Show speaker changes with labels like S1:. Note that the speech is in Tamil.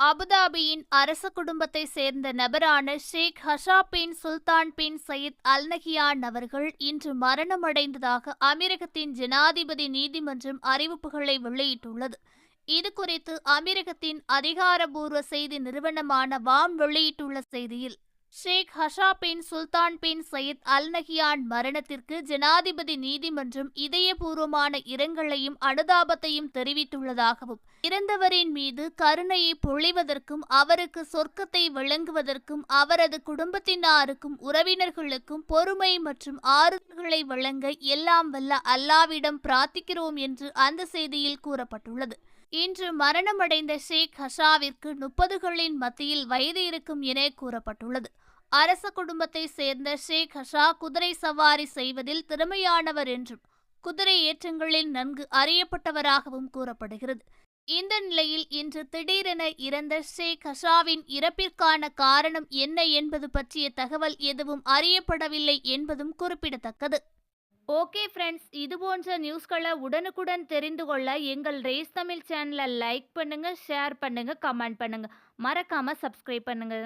S1: அபுதாபியின் அரச குடும்பத்தை சேர்ந்த நபரான ஷேக் ஹஷா பின் சுல்தான் பின் சயீத் அல் நஹியான் அவர்கள் இன்று மரணமடைந்ததாக அமீரகத்தின் ஜனாதிபதி நீதிமன்றம் அறிவிப்புகளை வெளியிட்டுள்ளது. இது குறித்து அமீரகத்தின் அதிகாரபூர்வ செய்தி நிறுவனமான வாம் வெளியிட்டுள்ள செய்தியில் ஷேக் ஹஷா பின் சுல்தான் பின் சயீத் அல் நஹியான் மரணத்திற்கு ஜனாதிபதி நீதிமன்றம் இதயபூர்வமான இரங்கலையும் அனுதாபத்தையும் தெரிவித்துள்ளதாகவும் இறந்தவரின் மீது கருணையை பொழிவதற்கும் அவருக்கு சொர்க்கத்தை வழங்குவதற்கும் அவரது குடும்பத்தினாருக்கும் உறவினர்களுக்கும் பொறுமை மற்றும் ஆறுதல்களை வழங்க எல்லாம் வல்ல அல்லாவிடம் பிரார்த்திக்கிறோம் என்று அந்த செய்தியில் கூறப்பட்டுள்ளது. இன்று மரணமடைந்த ஷேக் ஹஷாவிற்கு முப்பதுகளின் மத்தியில் வயது இருக்கும் என கூறப்பட்டுள்ளது. அரச குடும்பத்தை சேர்ந்த ஷேக் ஹஷா குதிரை சவாரி செய்வதில் திறமையானவர் என்றும் குதிரை ஏற்றங்களில் நன்கு அறியப்பட்டவராகவும் கூறப்படுகிறது. இந்த நிலையில் இன்று திடீரென இறந்த ஷேக் ஹஷாவின் இறப்பிற்கான காரணம் என்ன என்பது பற்றிய தகவல் எதுவும் அறியப்படவில்லை என்பதும் குறிப்பிடத்தக்கது. ஓகே ஃப்ரெண்ட்ஸ் இது போன்ற நியூஸ்களை உடனுக்குடன் தெரிந்து கொள்ள எங்கள் ரேஸ் தமிழ் சேனலை லைக் பண்ணுங்க ஷேர் பண்ணுங்க கமெண்ட் பண்ணுங்க. மறக்காம சப்ஸ்கிரைப் பண்ணுங்க.